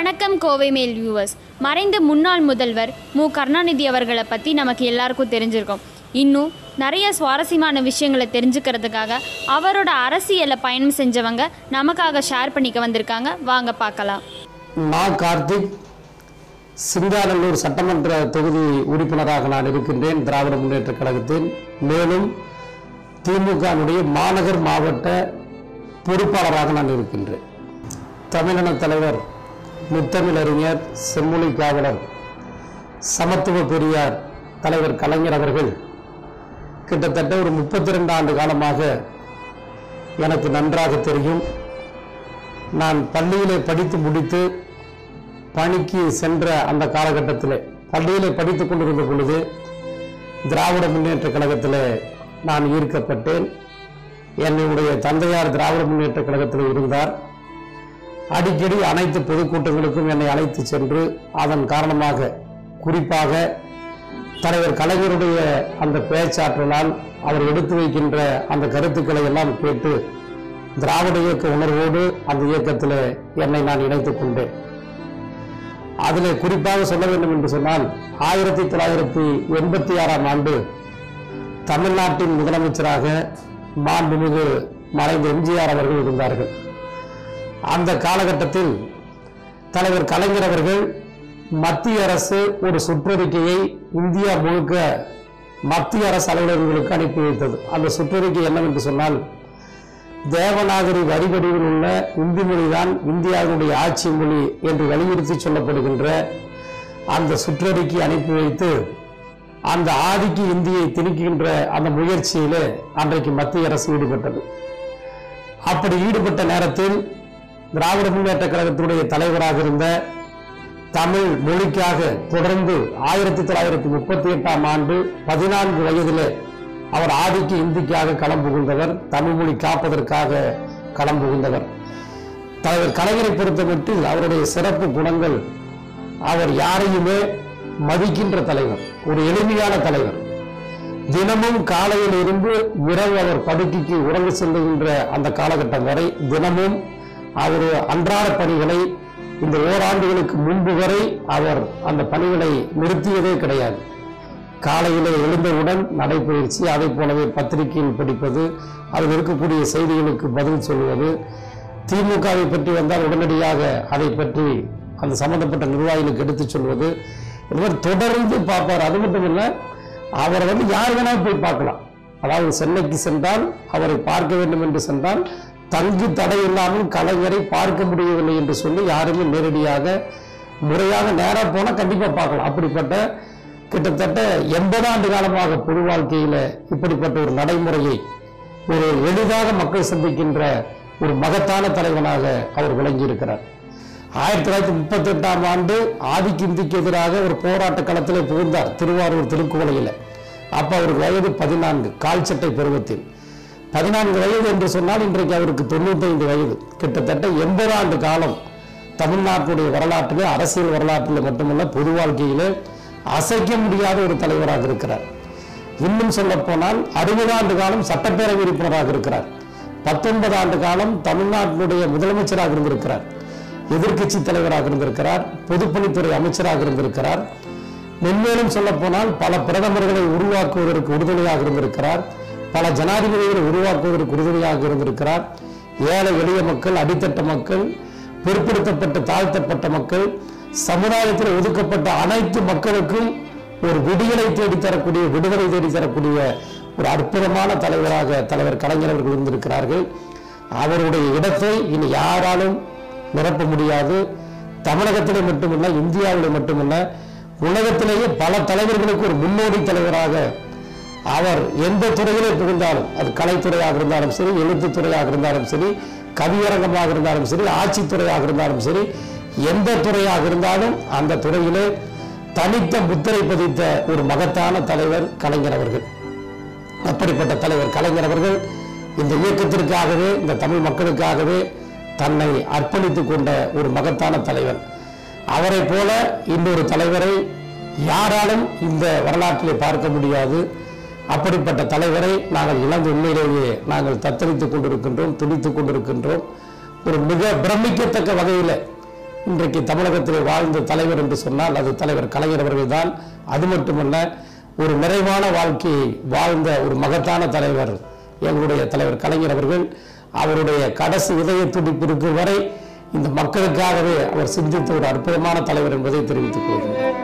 வணக்கம் கோவை மேல் வியூவர்ஸ் மறைந்த முன்னாள் முதல்வர் மு. கருணாநிதி அவர்களை பற்றி நமக்கு எல்லாருக்கும் தெரிஞ்சிருக்கோம். இன்னும் நிறைய சுவாரஸ்யமான விஷயங்களை தெரிஞ்சுக்கிறதுக்காக அவரோட அரசியலை பயணம் செஞ்சவங்க நமக்காக ஷேர் பண்ணிக்க வந்திருக்காங்க. வாங்க பார்க்கலாம். நான் கார்த்திக் சிங்காநல்லூர் சட்டமன்ற தொகுதி உறுப்பினராக நான் இருக்கின்றேன். திராவிட முன்னேற்ற கழகத்தின் மேலும் திமுகவுடைய மாநகர் மாவட்ட பொறுப்பாளராக நான் இருக்கின்றேன். தமிழின தலைவர் முத்தமிழறிஞர் செம்மொழி காவலர் சமத்துவ பெரியார் தலைவர் கலைஞர் அவர்கள் கிட்டத்தட்ட ஒரு முப்பத்தி ரெண்டு ஆண்டு காலமாக எனக்கு நன்றாக தெரியும். நான் பள்ளியிலே படித்து முடித்து பணிக்கு சென்ற அந்த காலகட்டத்தில் பள்ளியிலே படித்துக் கொண்டிருந்த பொழுது திராவிட முன்னேற்ற கழகத்தில் நான் ஈர்க்கப்பட்டேன். என்னுடைய தந்தையார் திராவிட முன்னேற்ற கழகத்தில் இருந்தார். அடிக்கடி அனைத்து பொதுக்கூட்டங்களுக்கும் என்னை அழைத்து சென்று அதன் காரணமாக குறிப்பாக தலைவர் கலைஞருடைய அந்த பேச்சாற்றலால் அவர் எடுத்து வைக்கின்ற அந்த கருத்துக்களை எல்லாம் கேட்டு திராவிட இயக்க உணர்வோடு அந்த இயக்கத்தில் என்னை நான் இணைத்துக் கொண்டேன். அதில் குறிப்பாக சொல்ல வேண்டும் என்று சொன்னால் ஆயிரத்தி தொள்ளாயிரத்தி எண்பத்தி ஆறாம் ஆண்டு தமிழ்நாட்டின் முதலமைச்சராக மாண்புமிகு மறைந்த எம்ஜிஆர் அவர்கள் இருந்தார்கள். அந்த காலகட்டத்தில் தலைவர் கலைஞர் அவர்கள் மத்திய அரசு ஒரு சுற்றறிக்கையை இந்தியா முழுக்க மத்திய அரசு அலுவலர்களுக்கு அனுப்பி வைத்தது. அந்த சுற்றறிக்கை என்னவென்று சொன்னால் தேவநாகரி வரிவடிவில் உள்ள இந்தி மொழிதான் இந்தியாவினுடைய ஆட்சி மொழி என்று வலியுறுத்தி சொல்லப்படுகின்ற அந்த சுற்றறிக்கை அனுப்பி வைத்து அந்த ஆதிக்கு இந்தியை திணிக்கின்ற அந்த முயற்சியிலே அன்றைக்கு மத்திய அரசு ஈடுபட்டது. அப்படி ஈடுபட்ட நேரத்தில் திராவிட முன்னேற்ற கழகத்தினுடைய தலைவராக இருந்த தமிழ் மொழிக்காக தொடர்ந்து ஆயிரத்தி தொள்ளாயிரத்தி முப்பத்தி எட்டாம் ஆண்டு பதினான்கு வயதிலே அவர் ஆதிக்கு இந்திக்காக களம் புகுந்தவர் தமிழ் மொழி காப்பதற்காக களம் புகுந்தவர். தலைவர் கலைஞரை பொறுத்தமட்டில் அவருடைய சிறப்பு குணங்கள் அவர் யாரையுமே மதிக்கின்ற தலைவர் ஒரு எளிமையான தலைவர். தினமும் காலையில் இருந்து இரவு அவர் படுக்கைக்கு உறங்கு செல்லுகின்ற அந்த காலகட்டம் வரை தினமும் அவர் அன்றாட பணிகளை இந்த ஓராண்டுகளுக்கு முன்பு வரை அவர் அந்த பணிகளை நிறுத்தியதே கிடையாது. காலையிலே எழுந்தவுடன் நடைபயிற்சி அதை போலவே பத்திரிகையில் படிப்பது அதில் இருக்கக்கூடிய செய்திகளுக்கு பதில் சொல்வது. திமுகவை பற்றி வந்தால் உடனடியாக அதை பற்றி அந்த சம்பந்தப்பட்ட நிர்வாகிகளுக்கு எடுத்துச் சொல்வது. இவர் தொடர்ந்து பார்ப்பார். அது மட்டும் இல்லை அவரை வந்து யார் வேணாலும் போய் பார்க்கலாம். அதாவது சென்னைக்கு சென்றால் அவரை பார்க்க வேண்டும் என்று சென்றால் தங்கு தடை இல்லாமல் கலைஞரை பார்க்க முடியவில்லை என்று சொல்லி யாருமே நேரடியாக முறையாக நேராக போனால் கண்டிப்பாக பார்க்கலாம். அப்படிப்பட்ட கிட்டத்தட்ட எண்பது ஆண்டு காலமாக பொது வாழ்க்கையில இப்படிப்பட்ட ஒரு நடைமுறையை ஒரு எளிதாக மக்கள் சந்திக்கின்ற ஒரு மகத்தான தலைவனாக அவர் விளங்கி இருக்கிறார் ஆயிரத்தி தொள்ளாயிரத்தி முப்பத்தி எட்டாம் ஆண்டு ஆதிக்கு இந்திக்கு எதிராக ஒரு போராட்ட களத்தில் புகுந்தார் திருவாரூர் திருக்குவளையில். அப்ப அவருக்கு வயது பதினான்கு கால் சட்டை பருவத்தில். பதினான்கு வயது என்று சொன்னால் இன்றைக்கு அவருக்கு தொண்ணூத்தைந்து வயது. கிட்டத்தட்ட எண்பது ஆண்டு காலம் தமிழ்நாட்டுடைய வரலாற்றிலே அரசியல் வரலாற்றில் மட்டுமல்ல பொது வாழ்க்கையிலே அசைக்க முடியாத ஒரு தலைவராக இருக்கிறார். இன்னும் சொல்ல போனால் அறுபது ஆண்டு காலம் சட்டப்பேரவை உறுப்பினராக இருக்கிறார். பத்தொன்பது ஆண்டு காலம் தமிழ்நாட்டினுடைய முதலமைச்சராக இருந்திருக்கிறார். எதிர்க்கட்சி தலைவராக இருந்திருக்கிறார். பொதுப்பணித்துறை அமைச்சராக இருந்திருக்கிறார். மென்மேலும் சொல்ல போனால் பல பிரதமர்களை உருவாக்குவதற்கு உறுதுணையாக இருந்திருக்கிறார். பல ஜனாதிபதிகளை உருவாக்குவதற்கு உறுதுணையாக இருந்திருக்கிறார். ஏழை எளிய மக்கள் அடித்தட்ட மக்கள் பிற்படுத்தப்பட்ட தாழ்த்தப்பட்ட மக்கள் சமுதாயத்தில் ஒதுக்கப்பட்ட அனைத்து மக்களுக்கும் ஒரு விடியலை தேடித்தரக்கூடிய விடுதலை தேடித்தரக்கூடிய ஒரு அற்புதமான தலைவராக தலைவர் கலைஞர் அவர்கள் இருந்திருக்கிறார்கள். அவருடைய இடத்தை இனி யாராலும் நிரப்ப முடியாது. தமிழகத்திலே மட்டுமல்ல இந்தியாவிலே மட்டுமல்ல உலகத்திலேயே பல தலைவர்களுக்கு ஒரு முன்னோடி தலைவராக அவர் எந்த துறையிலே புகுந்தாலும் அது கலைத்துறையாக இருந்தாலும் சரி எழுத்துத்துறையாக இருந்தாலும் சரி கவியரங்கமாக இருந்தாலும் சரி ஆட்சித்துறையாக இருந்தாலும் சரி எந்த துறையாக இருந்தாலும் அந்த துறையிலே தனித்த முத்திரை பதித்த ஒரு மகத்தான தலைவர் கலைஞர் அவர்கள். அப்படிப்பட்ட தலைவர் கலைஞர் அவர்கள் இந்த இயக்கத்திற்காகவே இந்த தமிழ் மக்களுக்காகவே தன்னை அர்ப்பணித்துக் கொண்ட ஒரு மகத்தான தலைவர். அவரை போல இன்னொரு தலைவரை யாராலும் இந்த வரலாற்றிலே பார்க்க முடியாது. அப்படிப்பட்ட தலைவரை நாங்கள் இழந்து உண்மையிலேயே நாங்கள் தத்தளித்துக் கொண்டிருக்கின்றோம் துடித்துக் கொண்டிருக்கின்றோம். ஒரு மிக பிரமிக்கத்தக்க வகையில் இன்றைக்கு தமிழகத்திலே வாழ்ந்த தலைவர் என்று சொன்னால் அது தலைவர் கலைஞர் அவர்கள்தான். அது மட்டுமல்ல ஒரு நிறைவான வாழ்க்கையை வாழ்ந்த ஒரு மகத்தான தலைவர் எங்களுடைய தலைவர் கலைஞர் அவர்கள். அவருடைய கடைசி இதய துடிப்பு இருக்கும் வரை இந்த மக்களுக்காகவே அவர் சிந்தித்த ஒரு அற்புதமான தலைவர் என்பதை தெரிவித்துக் கொள்கிறேன்.